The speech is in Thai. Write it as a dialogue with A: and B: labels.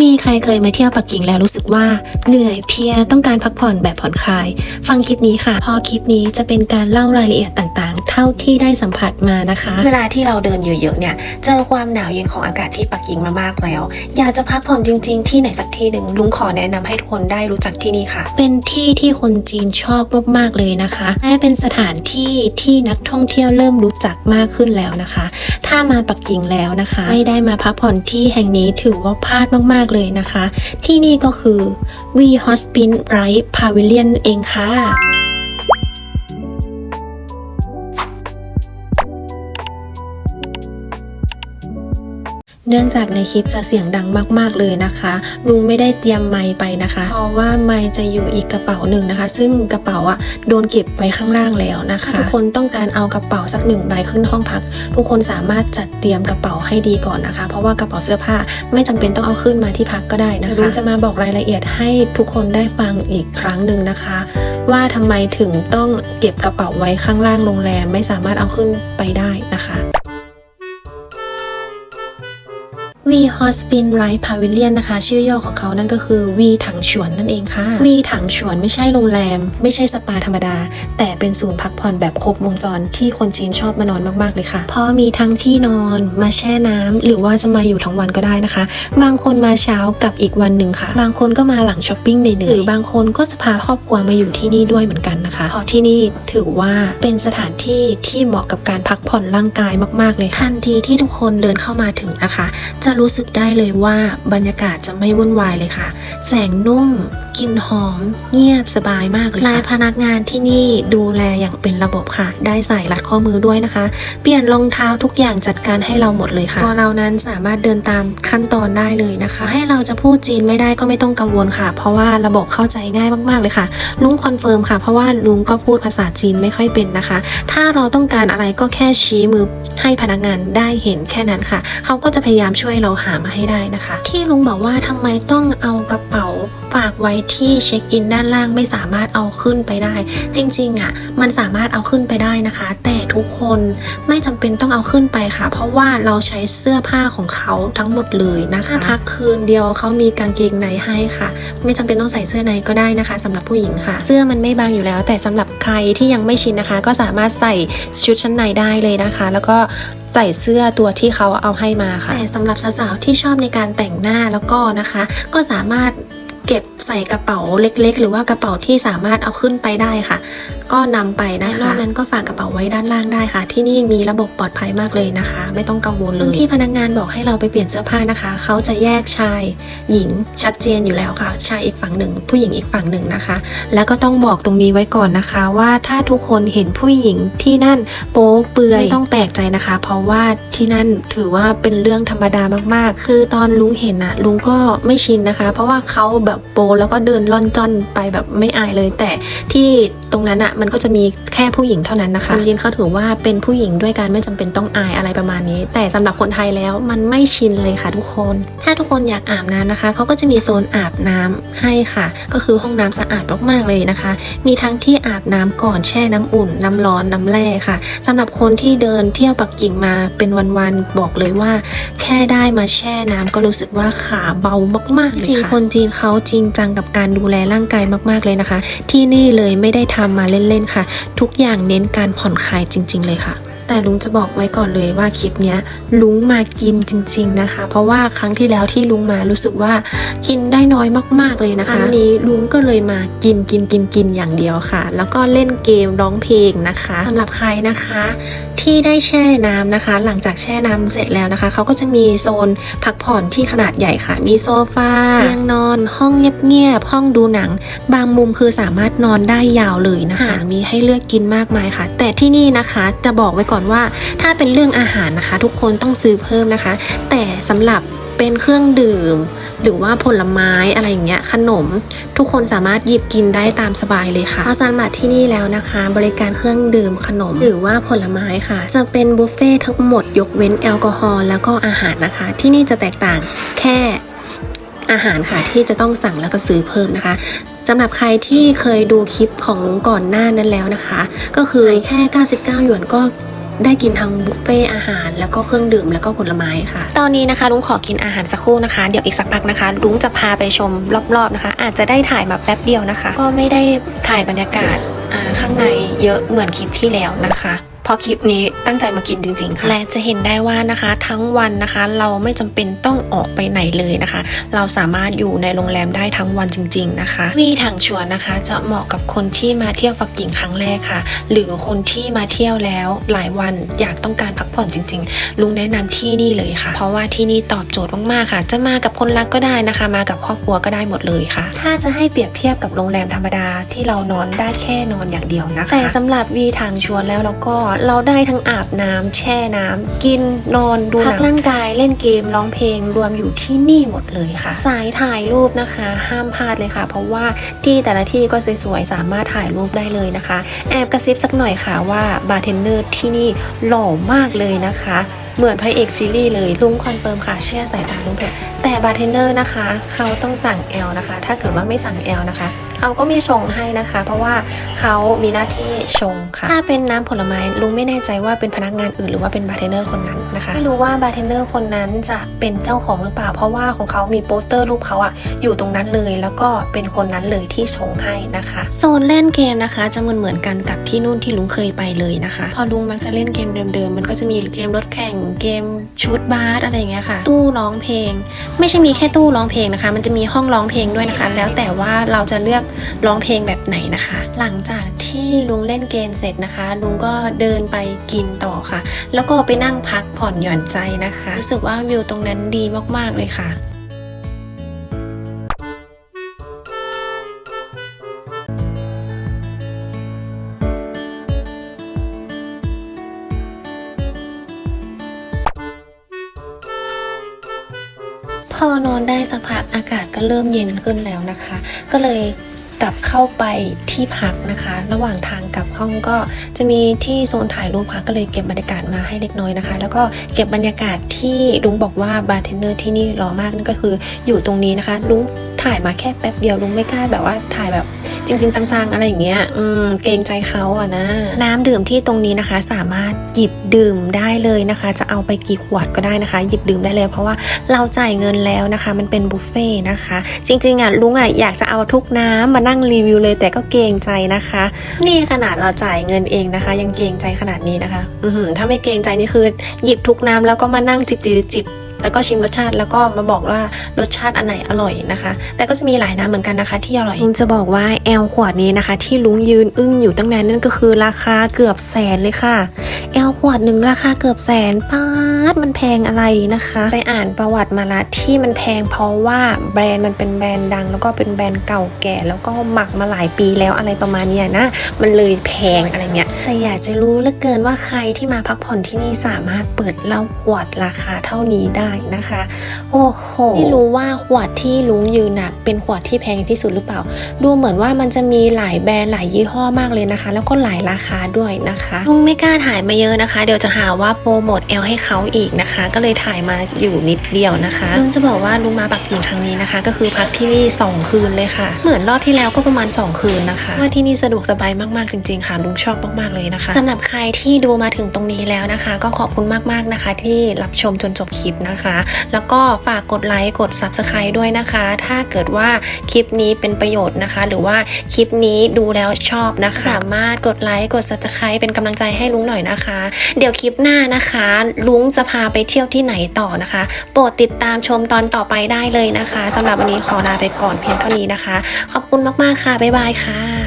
A: มีใครเคยมาเที่ยวปักกิ่งแล้วรู้สึกว่า เหนื่อยเพลียต้องการพักผ่อนแบบผ่อนคลาย ฟังคลิปนี้ค่ะเพอคลิปนี้จะเป็นการเล่ารายละเอียดต่างๆ ท่าที่ได้สัมผัสมานะคะ เวลาที่เราเดินเยอะๆเนี่ย เจอความหนาวเย็นของอากาศที่ปักกิ่งมามากแล้ว อยากจะพักผ่อนจริง ๆ ที่ไหนสักที่หนึ่งลุงขอแนะนำให้ทุกคนได้รู้จักที่นี่ค่ะ เป็นที่ที่คนจีนชอบมากๆเลยนะคะและเป็นสถานที่ที่นักท่องเที่ยวเริ่มรู้จักมากขึ้นแล้วนะคะ ถ้ามาปักกิ่งแล้วนะคะไม่ได้มาพักผ่อนที่แห่งนี้ถือว่าพลาดมากๆเลยนะคะ ที่นี่ก็คือ V Hospin Bright Pavilion เองค่ะ เนื่องจากในคลิปจะเสียงดังมาก ๆ เลยนะคะลุงไม่ได้เตรียมไมค์ไปนะคะ เพราะว่าไมค์จะอยู่อีกกระเป๋าหนึ่งนะคะ ซึ่งกระเป๋าอะโดนเก็บไว้ข้างล่างแล้วนะคะ ทุกคนต้องการเอากระเป๋าสักหนึ่งใบขึ้นห้องพัก ทุกคนสามารถจัดเตรียมกระเป๋าให้ดีก่อนนะคะ เพราะว่ากระเป๋าเสื้อผ้าไม่จำเป็นต้องเอาขึ้นมาที่พักก็ได้นะคะลุงจะมาบอกรายละเอียดให้ทุกคนได้ฟังอีกครั้งหนึ่งนะคะ ว่าทำไมถึงต้องเก็บกระเป๋าไว้ข้างล่างโรงแรมไม่สามารถเอาขึ้นไปได้นะคะ วีฮอสปินไรพาวิเลียนนะคะ ชื่อย่อของเขานั่นก็คือวีถังฉวนนั่นเองค่ะวีถังฉวนไม่ใช่โรงแรม ไม่ใช่สปาธรรมดา แต่เป็นศูนย์พักผ่อนแบบครบวงจรที่คนจีนชอบมานอนมาก ๆ เลยค่ะ เพราะมีทั้งที่นอนมาแช่น้ำหรือว่าจะมาอยู่ทั้งวันก็ได้นะคะ บางคนมาเช้ากับอีกวันหนึ่งค่ะ บางคนก็มาหลังช้อปปิ้งเหนื่อยหรือบางคนก็จะพาครอบครัวมาอยู่ที่นี่ด้วยเหมือนกันนะคะเพราะที่นี่ถือว่าเป็นสถานที่ที่เหมาะกับการพักผ่อนร่างกายมาก ๆ เลยทันทีที่ทุกคนเดินเข้ามาถึงนะคะ จะรู้สึกได้เลยว่าบรรยากาศจะไม่วุ่นวายเลยค่ะ แสงนุ่ม กลิ่นหอม เงียบสบายมากเลยค่ะพนักงานที่นี่ดูแลอย่างเป็นระบบค่ะ ได้ใส่รัดข้อมือด้วยนะคะ เปลี่ยนรองเท้าทุกอย่างจัดการให้เราหมดเลยค่ะตัวเรานั้นสามารถเดินตามขั้นตอนได้เลยนะคะ ให้เราจะพูดจีนไม่ได้ก็ไม่ต้องกังวลค่ะ เพราะว่าระบบเข้าใจง่ายมากๆเลยค่ะลุงคอนเฟิร์มค่ะ เพราะว่าลุงก็พูดภาษาจีนไม่ค่อยเป็นนะคะ ถ้าเราต้องการอะไรก็แค่ชี้มือให้พนักงานได้เห็นแค่นั้นค่ะ เขาก็จะพยายามช่วยเราหามาให้ได้นะคะ ที่ลุงบอกว่าทำไมต้องเอากระเป๋า ฝากไว้ที่เช็คอินด้านล่างไม่สามารถเอาขึ้นไปได้ จริงๆอะมันสามารถเอาขึ้นไปได้นะคะ แต่ทุกคนไม่จำเป็นต้องเอาขึ้นไปค่ะ เพราะว่าเราใช้เสื้อผ้าของเขาทั้งหมดเลยนะคะพักคืนเดียวเขามีกางเกงในให้ค่ะ ไม่จำเป็นต้องใส่เสื้อในก็ได้นะคะสำหรับผู้หญิงค่ะ เสื้อมันไม่บางอยู่แล้ว แต่สำหรับใครที่ยังไม่ชินนะคะ ก็สามารถใส่ชุดชั้นในได้เลยนะคะ แล้วก็ใส่เสื้อตัวที่เขาเอาให้มาค่ะแต่สำหรับสาวๆที่ชอบในการแต่งหน้าแล้วก็นะคะ ก็สามารถ เก็บใส่กระเป๋าเล็ก ๆ หรือว่ากระเป๋าที่สามารถเอาขึ้นไปได้ค่ะก็นำไปนะคะนอกนั้นก็ฝากกระเป๋าไว้ด้านล่างได้ค่ะ ที่นี่มีระบบปลอดภัยมากเลยนะคะ ไม่ต้องกังวลเลยที่พนักงานบอกให้เราไปเปลี่ยนเสื้อผ้านะคะ เขาจะแยกชายหญิงชัดเจนอยู่แล้วค่ะ ชายอีกฝั่งหนึ่ง ผู้หญิงอีกฝั่งหนึ่งนะคะ แล้วก็ต้องบอกตรงนี้ไว้ก่อนนะคะ ว่าถ้าทุกคนเห็นผู้หญิงที่นั่นโป๊เปลือยไม่ต้องแปลกใจนะคะ เพราะว่าที่นั่นถือว่าเป็นเรื่องธรรมดามากๆ คือตอนลุงเห็นนะลุงก็ไม่ชินนะคะ เพราะว่าเขาแบบโปแล้วก็เดินล่อนจ้อนไปแบบไม่อายเลย แต่ที่ตรงนั้นอะมันก็จะมีแค่ผู้หญิงเท่านั้นนะคะคนจีนเขาถือว่าเป็นผู้หญิงด้วยการไม่จำเป็นต้องอายอะไรประมาณนี้ แต่สำหรับคนไทยแล้วมันไม่ชินเลยค่ะทุกคน ถ้าทุกคนอยากอาบน้ำนะคะเขาก็จะมีโซนอาบน้ำให้ค่ะ ก็คือห้องน้ำสะอาดมากๆเลยนะคะ มีทั้งที่อาบน้ำก่อนแช่น้ำอุ่น น้ำร้อนน้ำแร่ค่ะสำหรับคนที่เดินเที่ยวปักกิ่งมาเป็นวันๆบอกเลยว่า แค่ได้มาแช่น้ำก็รู้สึกว่าขาเบามากๆเลยค่ะจริงคนจีนเขาจริงจังกับการดูแลร่างกายมาก ๆเลยนะคะ ที่นี่เลยไม่ได้ทำมาเล่นๆค่ะ ทุกอย่างเน้นการผ่อนคลายจริง ๆ เลยค่ะแต่ลุงจะบอกไว้ก่อนเลยว่าคลิปเนี้ยลุงมากินจริง ๆนะคะ เพราะว่าครั้งที่แล้วที่ลุงมารู้สึกว่ากินได้น้อยมากๆเลยนะคะครั้งนี้ลุงก็เลยมากินกินกินกินอย่างเดียวค่ะ แล้วก็เล่นเกมร้องเพลงนะคะสำหรับใครนะคะ ที่ได้แช่น้ำนะคะ หลังจากแช่น้ำเสร็จแล้วนะคะเขาก็จะมีโซนพักผ่อนที่ขนาดใหญ่ค่ะ มีโซฟาเตียงนอน ห้องเงียบๆห้องดูหนัง บางมุมคือสามารถนอนได้ยาวเลยนะคะ มีให้เลือกกินมากมายค่ะ แต่ที่นี่นะคะจะบอกไว้ก่อนว่า ถ้าเป็นเรื่องอาหารนะคะ ทุกคนต้องซื้อเพิ่มนะคะ แต่สำหรับ เป็นเครื่องดื่ม หรือว่าผลไม้อะไรอย่างเงี้ยขนม ทุกคนสามารถหยิบกินได้ตามสบายเลยค่ะพอสันมาที่นี่แล้วนะคะ บริการเครื่องดื่มขนม หรือว่าผลไม้ค่ะ จะเป็นบุฟเฟ่ทั้งหมดยกเว้นแอลกอฮอล์แล้วก็อาหารนะคะ ที่นี่จะแตกต่างแค่อาหารค่ะที่จะต้องสั่งแล้วก็ซื้อเพิ่มนะคะสำหรับใครที่เคยดูคลิปของก่อนหน้านั้นแล้วนะคะ ก็คือแค่ 99 หยวนก็ ได้กินทั้งบุฟเฟ่อาหาร แล้วก็เครื่องดื่มแล้วก็ผลไม้ค่ะ ตอนนี้นะคะลุงขอกินอาหารสักครู่นะคะ เดี๋ยวอีกสักพักนะคะลุงจะพาไปชมรอบๆนะคะ อาจจะได้ถ่ายมาแป๊บเดียวนะคะ ก็ไม่ได้ถ่ายบรรยากาศข้างในเยอะเหมือนคลิปที่แล้วนะคะ เพราะคลิปนี้ตั้งใจมากินจริงๆค่ะและจะเห็นได้ว่านะคะทั้งวันนะคะ เราไม่จำเป็นต้องออกไปไหนเลยนะคะ เราสามารถอยู่ในโรงแรมได้ทั้งวันจริง ๆนะคะวีถังชวนนะคะ จะเหมาะกับคนที่มาเที่ยวปักกิ่งครั้งแรกค่ะ หรือคนที่มาเที่ยวแล้วหลายวันอยากต้องการพักผ่อนจริง ๆ ลุงแนะนำที่นี่เลยค่ะ เพราะว่าที่นี่ตอบโจทย์มากๆค่ะ จะมากับคนรักก็ได้นะคะ มากับครอบครัวก็ได้หมดเลยค่ะ ถ้าจะให้เปรียบเทียบกับโรงแรมธรรมดาที่เรานอนได้แค่นอนอย่างเดียวนะคะแต่สำหรับวีทางชวนแล้วเราก็เราได้ทั้งอาบน้ำแช่น้ำกินนอนดูพักร่างกายเล่นเกมร้องเพลงรวมอยู่ที่นี่หมดเลยค่ะ สายถ่ายรูปนะคะ ห้ามพลาดเลยค่ะ เพราะว่าที่แต่ละที่ก็สวยๆสามารถถ่ายรูปได้เลยนะคะ แอบกระซิบสักหน่อยค่ะว่าบาร์เทนเนอร์ที่นี่หล่อมากเลยนะคะเหมือนพระเอกซีรีส์เลยลุงคอนเฟิร์มค่ะเชื่อสายตาลุงเถอะแต่บาร์เทนเนอร์นะคะ เขาต้องสั่งแอลนะคะ ถ้าเกิดว่าไม่สั่งแอลนะคะ เขาก็มีชงให้นะคะ เพราะว่าเขามีหน้าที่ชงค่ะ ถ้าเป็นน้ำผลไม้ลุงไม่แน่ใจว่าเป็นพนักงานอื่นหรือว่าเป็นบาร์เทนเนอร์คนนั้นนะคะไม่รู้ว่าบาร์เทนเนอร์คนนั้นจะเป็นเจ้าของหรือเปล่า เพราะว่าของเขามีโปสเตอร์รูปเขาอะอยู่ตรงนั้นเลย แล้วก็เป็นคนนั้นเลยที่ชงให้นะคะโซนเล่นเกมนะคะ จะเหมือนเหมือนกันกับที่นู่นที่ลุงเคยไปเลยนะคะ พอลุงมักจะเล่นเกมเดิมๆมันก็จะมีเกมรถแข่งเกมชุดบาสอะไรอย่างเงี้ยค่ะ ตู้ร้องเพลง ไม่ใช่มีแค่ตู้ร้องเพลงนะคะ มันจะมีห้องร้องเพลงด้วยนะคะ แล้วแต่ว่าเราจะเลือกร้องเพลงแบบไหนนะคะ หลังจากที่ลุงเล่นเกมเสร็จนะคะ ลุงก็เดินไปกินต่อค่ะ แล้วก็ไปนั่งพักผ่อนหย่อนใจนะคะ รู้สึกว่าวิวตรงนั้นดีมากๆเลยค่ะพอนอนได้สักพักอากาศก็เริ่มเย็นขึ้นแล้วนะคะ ก็เลย กลับเข้าไปที่พักนะคะ ระหว่างทางกลับห้องก็จะมีที่โซนถ่ายรูปค่ะก็เลยเก็บบรรยากาศมาให้เล็กน้อยนะคะ แล้วก็เก็บบรรยากาศที่ลุงบอกว่าบาร์เทนเนอร์ที่นี่หล่อมากนั่นก็คืออยู่ตรงนี้นะคะลุงถ่ายมาแค่แป๊บเดียวลุงไม่กล้าแบบว่าถ่ายแบบ จริง ๆ จังๆ อะไรอย่างเงี้ย อืม เกรงใจเขาอะนะ น้ำดื่มที่ตรงนี้นะคะ สามารถหยิบดื่มได้เลยนะคะ จะเอาไปกี่ขวดก็ได้นะคะ หยิบดื่มได้เลย เพราะว่าเราจ่ายเงินแล้วนะคะ มันเป็นบุฟเฟ่ต์นะคะ จริงๆอะลุงอะอยากจะเอาทุกน้ำมานั่งรีวิวเลย แต่ก็เกรงใจนะคะ นี่ขนาดเราจ่ายเงินเองนะคะ ยังเกรงใจขนาดนี้นะคะ อืถ้าไม่เกรงใจนี่คือหยิบทุกน้ำแล้วก็มานั่งจิบจิบจิบ แล้วก็ชิมรสชาติแล้วก็มาบอกว่ารสชาติอันไหนอร่อยนะคะ แต่ก็จะมีหลายน้ำเหมือนกันนะคะ ที่อร่อยลุงจะบอกว่าแอลขวดนี้นะคะ ที่ลุงยืนอึ้งอยู่ตั้งนานนั่นก็คือราคาเกือบแสนเลยค่ะแอลขวดหนึ่งราคาเกือบแสนป้า ดมันแพงอะไรนะคะ ไปอ่านประวัติมาละที่มันแพงเพราะว่าแบรนด์มันเป็นแบรนด์ดัง แล้วก็เป็นแบรนด์เก่าแก่ แล้วก็หมักมาหลายปีแล้วอะไรประมาณนี้นะ มันเลยแพงอะไรเงี้ยแต่อยากจะรู้เหลือเกินว่าใครที่มาพักผ่อนที่นี่สามารถเปิดเหล้าขวดราคาเท่านี้ได้นะคะ โอ้โหไม่รู้ว่าขวดที่ลุงยืนน่ะเป็นขวดที่แพงที่สุดหรือเปล่า ดูเหมือนว่ามันจะมีหลายแบรนด์หลายยี่ห้อมากเลยนะคะ แล้วก็หลายราคาด้วยนะคะลุงไม่กล้าถ่ายมาเยอะนะคะ เดี๋ยวจะหาว่าโปรโมทแอลให้เขาอีกนะคะ ก็เลยถ่ายมาอยู่นิดเดียวนะคะลุงจะบอกว่าลุงมาปักกิ่งครั้งนี้นะคะ ก็คือพักที่นี่ 2 คืนเลยค่ะ เหมือนรอบที่แล้วก็ประมาณ 2 คืนนะคะว่าที่นี่สะดวกสบายมากๆจริงๆค่ะลุงชอบมากๆเลยนะคะสำหรับใครที่ดูมาถึงตรงนี้แล้วนะคะ ก็ขอบคุณมากๆนะคะ ที่รับชมจนจบคลิปนะคะ แล้วก็ฝากกดไลค์กด Subscribe ด้วยนะคะ ถ้าเกิดว่าคลิปนี้เป็นประโยชน์นะคะ หรือว่าคลิปนี้ดูแล้วชอบนะคะ สามารถกดไลค์กด Subscribe เป็นกำลังใจให้ลุงหน่อยนะคะ เดี๋ยวคลิปหน้านะคะ ลุงจะพาไปเที่ยวที่ไหนต่อนะคะ โปรดติดตามชมตอนต่อไปได้เลยนะคะสำหรับวันนี้ขอลาไปก่อนเพียงเท่านี้นะคะ ขอบคุณมากๆค่ะ บ๊ายบายค่ะ